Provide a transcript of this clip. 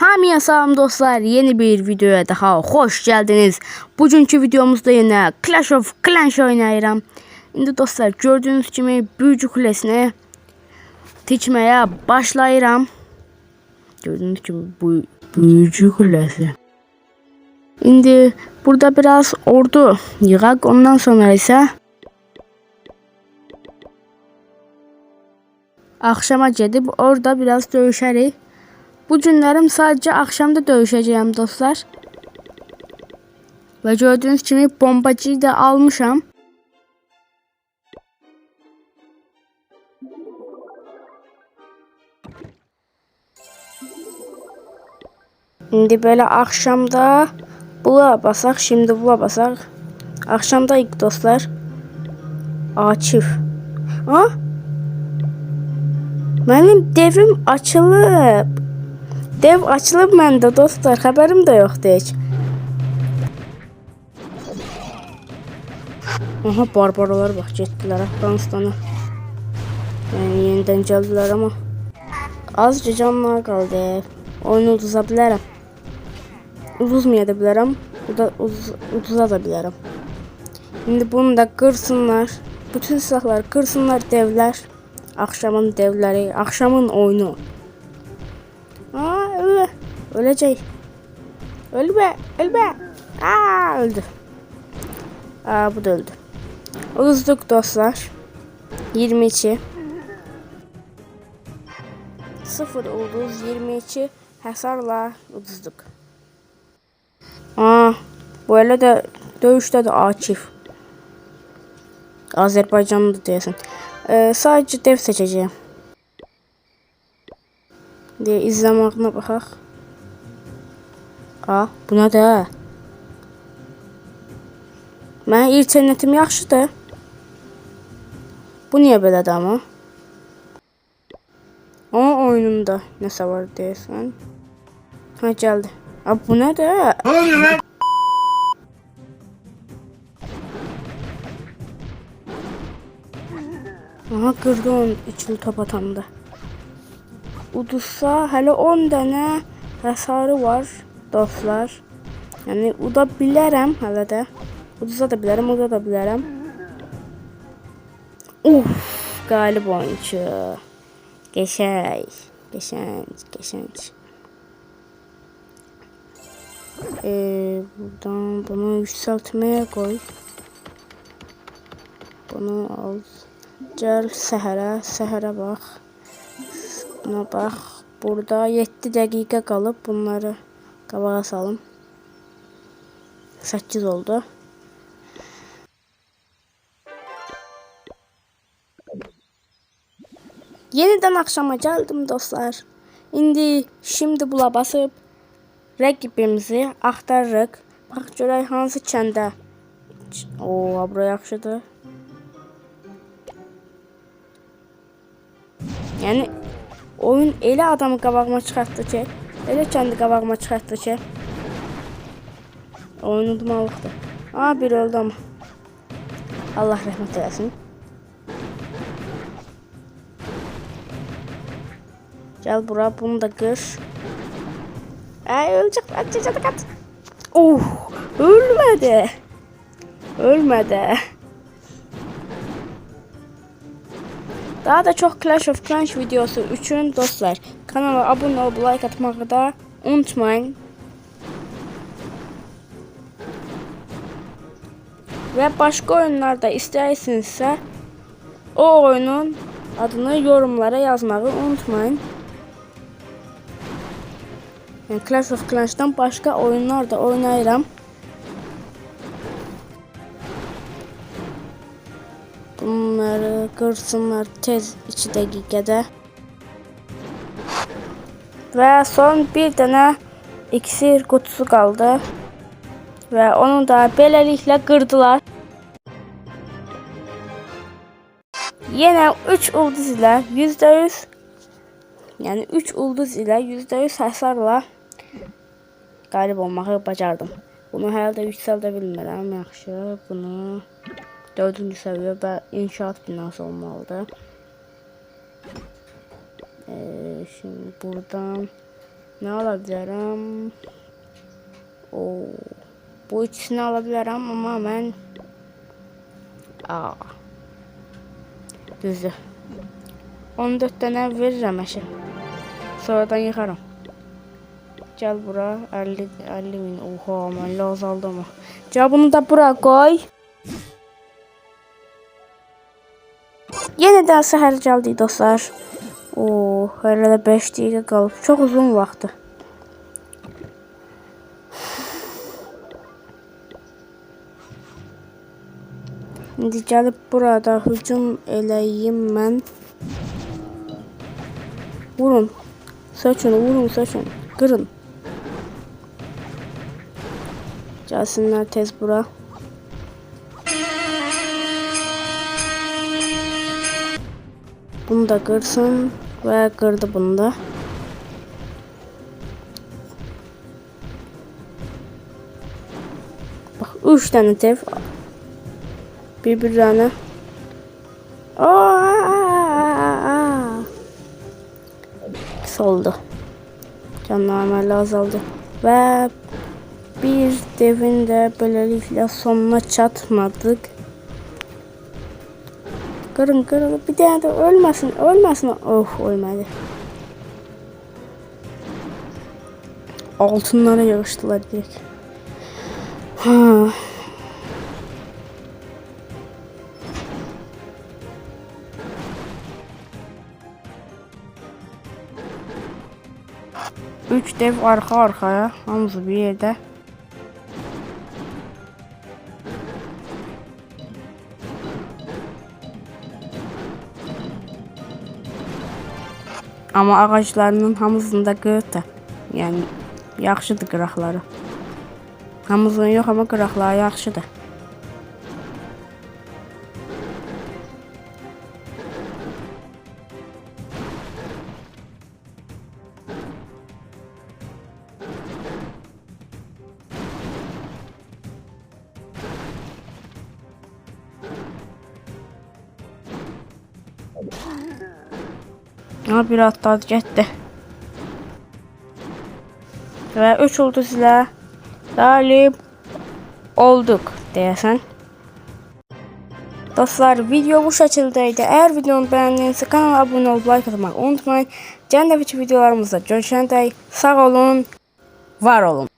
Hamıya salam dostlar. Yeni bir videoya daha hoş geldiniz. Bugünkü videomuzda yine Clash of Clans oynayıram. İndi dostlar gördüğünüz kimi büyücü kulesini tikmeye başlayıram. Gördüğünüz gibi bu büyücü kulesi. İndi burada biraz ordu yığaq. Ondan sonra ise akşama gedib orada biraz döyüşərik. Bu günlərim sadəcə axşamda döyüşəcəyəm dostlar. Və gördüyünüz kimi bombacıyı da almışam. İndi belə axşamda bula basaq, şimdi bula basaq. Axşamdayıq dostlar. Akif. Ha? Mənim devim açılıb. Dev açılıb məndə dostlar. Xəbərim də yoxdur heç. Aha barbaralar bax getdilər Afqanistana. Yəni yenidən gəldilər amma azca canlar qaldı. Oyunu uduza bilərəm. Uduzmaya da bilərəm. Uda, uz, uduza da bilərəm. İndi bunu da qırsınlar. Bütün silahları qırsınlar devlər. Axşamın devləri, axşamın oyunu. Ölecek. Ölme, ölme. Aa öldü. Aa bu da öldü. Uzduk dostlar. 22. 0 ulduz 22 hasarla uduzduk. Aa böyle de dövüşte de Akif. Azerbaycanlı diyorsun. Ee, sadece dev seçeceğim. Diye izlemağına baxaq. Aa, bu nədir? Mənim internetim yaxşıdır. Bu niyə belədir amma? Ama oyununda nəsə var deyəsən. Ha gəldi. Aa, bu nədir? Ne oluyor lan? Aha qırdı onun içli top atanda. Uduzsa hələ 10 dənə həsarı var dostlar. Yəni uda bilərəm hələ də. Uduza da bilərəm, uda da bilərəm. Uf, qalib oyunçu. Qəşəng, qəşəng, qəşəng. Ee, buradan bunu yükseltmeye koy. Bunu al. Gel səhərə, səhərə bax. Buna bax. Burada 7 dəqiqə qalıb bunları qabağa salım. 8 oldu. Yeniden akşama geldim dostlar. İndi şimdi bula basıp rəqibimizi axtarırıq. Bax görək hansı kəndə. Oo, bura yaxşıdır. Yəni oyun elə adamı qabağıma çıxartdı ki, elə kəndi qabağıma çıxartdı ki, oyun udmalıqdır. Aa, bir öldü amma. Allah rəhmət eləsin. Gel bura, bunu da qır. Ay kaç, kaç, kaç. Oh, ölmedi. Ölmedi. Daha da çok Clash of Clans videosu üçün dostlar kanala abone olup like atmağı da unutmayın. Ve başka oyunlarda istəyirsinizsə o oyunun adını yorumlara yazmağı unutmayın. Yani Clash of Clans'tan başka oyunlar da oynayıram. Bunları kırsınlar tez 2 dakikada. Ve son bir tane iksir kutusu kaldı. Ve onu da beləliklə qırdılar. Yine 3 ulduz ile %100 yani 3 ulduz ile %100 hasarla qalib olmağı bacardım. Bunu hələ də yüksəldə bilmirəm. Yaxşı, bunu 4-cü səviyyə inşaat binası olmalıdır. Ee, şimdi buradan Ne alabilirim? Oo. Bu ikisini alabilirim ama ben Aa. Düzdür. 14 dənə verirəm əşə. Sonradan yıxaram. Gəl bura 50 50 min. Oha, mən azaldı ama. Gəl bunu da bura qoy. Yeniden səhər gəldik dostlar. Oo, hələ də 5 dəqiqə qalıb. Çox uzun vaxtı. İndi gəlib burada hücum eləyim mən. Vurun. Sökün, vurun, sökün. Qırın. Gəlsinlər tez bura. Bunu da kırsın ve kırdı bunu da. Bak üç tane dev birbirlerine. Aa! Soldu. Canlar azaldı. Ve bir devin de böylelikle sonuna çatmadık. Kırın kırın bir tane de ölmesin ölmesin. Oh ölmedi. Altınlara yağıştılar direkt. Ha. Üç dev arka arkaya. Hamısı bir yerde. Amma ağaclarının hamısında qırdı. Yəni yaxşıdır qıraqları. Hamısının yox, amma qıraqları yaxşıdır. Ha bir atladı getdi. Və 3 ulduz ilə qalib olduq deyəsən. Dostlar video bu şəkildəydi. Əgər videonu bəyəndinizsə kanala abunə olub like atmayı unutmayın. Gələn dəfəki videolarımızda görüşəndək sağ olun, var olun.